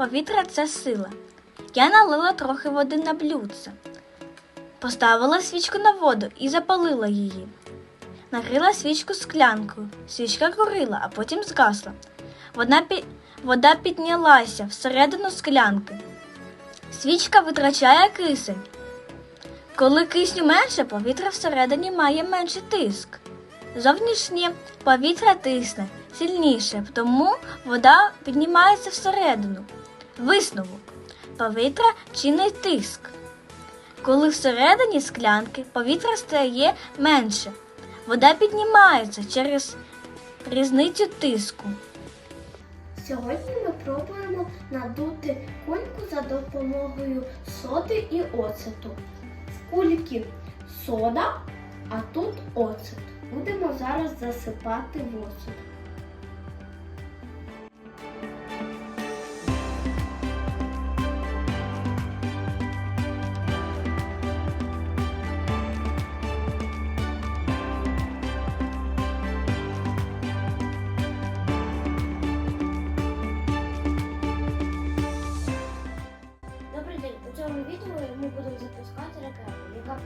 повітря це сила. Я налила трохи води на блюдце, поставила свічку на воду і запалила її. Накрила свічку склянкою. Свічка горила, а потім згасла. Вода, пі... Вода піднялася всередину склянки. Свічка витрачає кисень. Коли кисню менше, повітря всередині має менший тиск. Зовнішнє повітря тисне сильніше, тому вода піднімається всередину. Висновок. Повітря чинить тиск. Коли всередині склянки повітря стає менше, вода піднімається через різницю тиску. Сьогодні ми пробуємо надути кульку за допомогою соди і оцету. В кульки сода, а тут оцет. Будемо зараз засипати в оцет.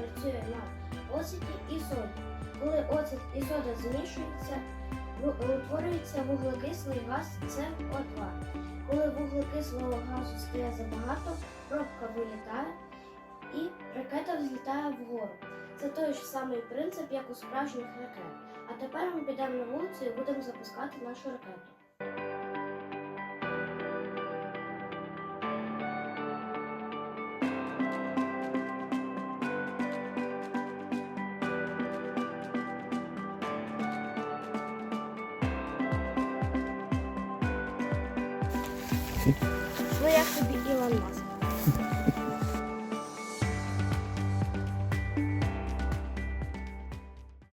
Працює на оцеті і соді. Коли оцет і сода змішуються, утворюється вуглекислий газ СО2. Коли вуглекислого газу стає забагато, пробка вилітає і ракета взлітає вгору. Це той ж самий принцип, як у справжніх ракет. А тепер ми підемо на вулицю і будемо запускати нашу ракету. Ну як тобі Ілон Маск?